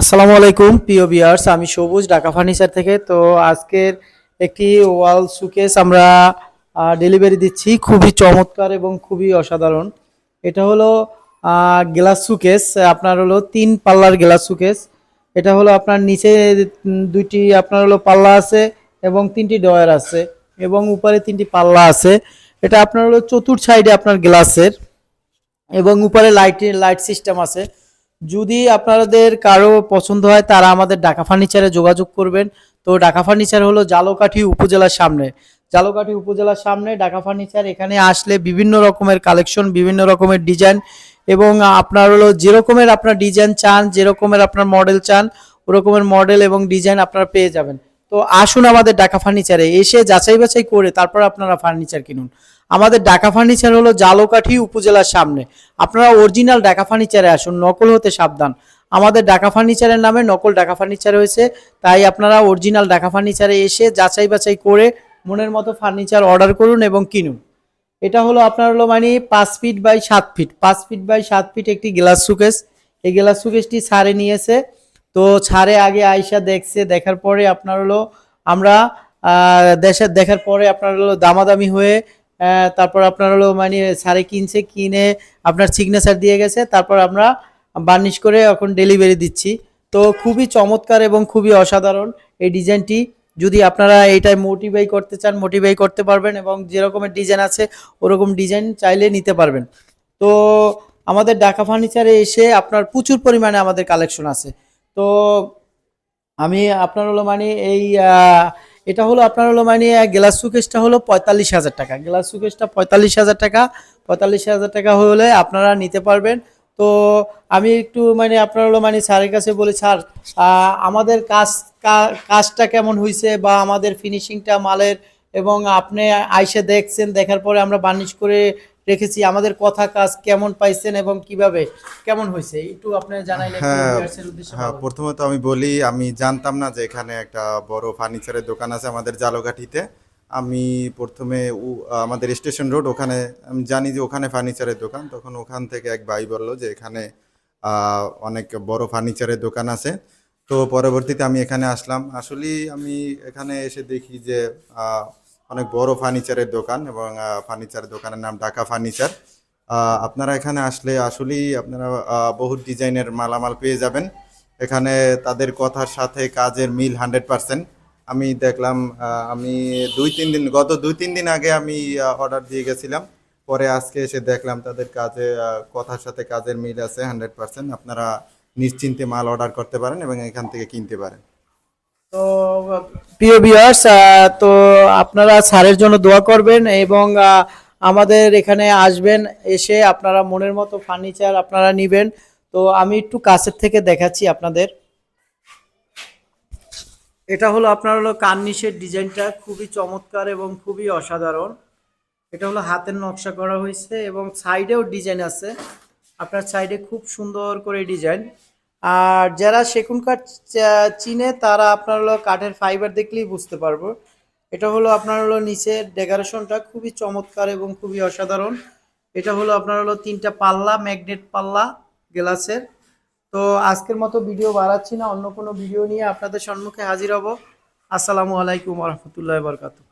আসসালামু আলাইকুম, প্রিয় বিয়ার্স আমি সবুজ, ঢাকা ফার্নিচার থেকে। তো আজকের একটি ওয়াল সুকেস আমরা ডেলিভারি দিচ্ছি। খুবই চমৎকার এবং খুবই অসাধারণ। এটা হলো গ্লাস সুকেস আপনার হলো তিন পাল্লার গ্লাস সুকেস এটা হলো আপনার নিচে দুইটি, আপনার হলো পাল্লা আছে এবং তিনটি ডয়ার আছে এবং উপরে তিনটি পাল্লা আছে। এটা আপনার হলো চতুর্থ সাইডে আপনার গ্লাসের এবং উপরে লাইটের লাইট সিস্টেম আছে। যদি আপনাদের কারও পছন্দ হয়, তারা আমাদের ঢাকা ফার্নিচারে যোগাযোগ করবেন। তো ঢাকা ফার্নিচার হলো জালকাঠি উপজেলার সামনে। জালকাঠি উপজেলার সামনে ঢাকা ফার্নিচার, এখানে আসলে বিভিন্ন রকমের কালেকশন, বিভিন্ন রকমের ডিজাইন এবং আপনার হলো যেরকমের আপনার ডিজাইন চান যেরকমের আপনার মডেল চান ওরকমের মডেল এবং ডিজাইন আপনারা পেয়ে যাবেন। তো আসুন আমাদের ঢাকা ফার্নিচারে, এসে যাচাই বাছাই করে তারপর আপনারা ফার্নিচার কিনুন। আমাদের ডাকা ফার্নিচার হলো জালকাঠি উপজেলার সামনে। আপনারা অরিজিনাল ডাকা ফার্নিচারে আসুন, নকল হতে সাবধান। আমাদের ডাকা ফার্নিচারের নামে নকল ডাকা ফার্নিচার হয়েছে তাই আপনারা অরিজিনাল ডাকা ফার্নিচারে এসে যাচাই বাছাই করে মনের মতো ফার্নিচার অর্ডার করুন এবং কিনুন। এটা হলো আপনার হলো মানে পাঁচ ফিট বাই সাত ফিট পাঁচ ফিট বাই সাত ফিট একটি গ্লাস সুকেস এই গ্লাস সুকেসটি ছাড়ে নিয়েছে। তো ছাড়ে আগে আয়সা দেখছে, দেখার পরে আপনার হলো আমরা দেশের দেখার পরে আপনার হলো দামাদামি হয়ে তারপর আপনার হলো মানে সারে কিনছে, কিনে আপনার সিগনেচার দিয়ে গেছে, তারপর আমরা বার্নিশ করে এখন ডেলিভারি দিচ্ছি। তো খুবই চমৎকার এবং খুবই অসাধারণ এই ডিজাইনটি যদি আপনারা এইটাই মোটিভাই করতে চান মোটিভাই করতে পারবেন এবং যেরকমের ডিজাইন আছে, ওরকম ডিজাইন চাইলে নিতে পারবেন। তো আমাদের ঢাকা ফার্নিচারে এসে আপনার প্রচুর পরিমাণে আমাদের কালেকশন আছে। তো আমি আপনার হলো মানে এই এটা হলো আপনার হলো মানে গ্লাস সুকেসটা হলো পঁয়তাল্লিশ হাজার টাকা। গ্লাস সুকেসটা পঁয়তাল্লিশ হাজার টাকা। পঁয়তাল্লিশ হাজার টাকা হলে আপনারা নিতে পারবেন। তো আমি একটু মানে আপনার হলো মানে স্যারের কাছে বলি, স্যার আমাদের কাজ কাজটা কেমন হয়েছে বা আমাদের ফিনিশিংটা মালের এবং আপনি আইসে দেখছেন, দেখার পরে আমরা বার্নিশ করে রেখেছি আমাদের কথা কাজ কেমন পাইছেন এবং কীভাবে কেমন হয়েছে? একটু আপনি জানাইলে হ্যাঁ হ্যাঁ। প্রথমত আমি বলি আমি জানতাম না যে এখানে একটা বড় ফার্নিচারের দোকান আছে আমাদের জালকাঠিতে আমি প্রথমে আমাদের স্টেশন রোড ওখানে আমি জানি যে ওখানে ফার্নিচারের দোকান। তখন ওখান থেকে এক ভাই বলল যে এখানে অনেক বড় ফার্নিচারের দোকান আছে। তো পরবর্তীতে আমি এখানে আসলাম। আসলেই আমি এখানে এসে দেখি যে আহ, অনেক বড় ফার্নিচারের দোকান এবং ফার্নিচারের দোকানের নাম ঢাকা ফার্নিচার। আপনারা এখানে আসলে আসলেই আপনারা বহু ডিজাইনের মালামাল পেয়ে যাবেন। এখানে তাদের কথার সাথে কাজের মিল হান্ড্রেড পার্সেন্ট। আমি দেখলাম আমি দুই তিন দিন, গত দুই তিন দিন আগে আমি অর্ডার দিয়ে গেছিলাম। পরে আজকে এসে দেখলাম তাদের কাজে কথার সাথে কাজের মিল আছে হান্ড্রেড পার্সেন্ট। আপনারা নিশ্চিন্তে মাল অর্ডার করতে পারেন এবং এখান থেকে কিনতে পারেন। তো, প্রিয় ভিউয়ার্স তো আপনারা স্যারের জন্য দোয়া করবেন এবং আমাদের এখানে আসবেন, এসে আপনারা মনের মতো ফার্নিচার আপনারা নেবেন। তো আমি একটু কাছের থেকে দেখাচ্ছি আপনাদের। এটা হলো আপনার হলো কার্নিশের ডিজাইনটা, খুবই চমৎকার এবং খুবই অসাধারণ। এটা হলো হাতের নকশা করা হয়েছে এবং সাইডেও ডিজাইন আছে। আপনার সাইডে খুব সুন্দর করে ডিজাইন আর যারা সেগুন কাঠ চিনে, তারা আপনার হলো কাঠের ফাইবার দেখলেই বুঝতে পারব। এটা হলো আপনার হলো নিচের ডেকোরেশনটা খুবই চমৎকার এবং খুবই অসাধারণ। এটা হলো আপনার হলো তিনটা পাল্লা ম্যাগনেট পাল্লা, গ্লাসের। তো আজকের মতো ভিডিও বাড়াচ্ছি না, অন্য কোনো ভিডিও নিয়ে আপনাদের সম্মুখে হাজির হব। আসসালামু আলাইকুম রহমতুল্লাহ বরকাতু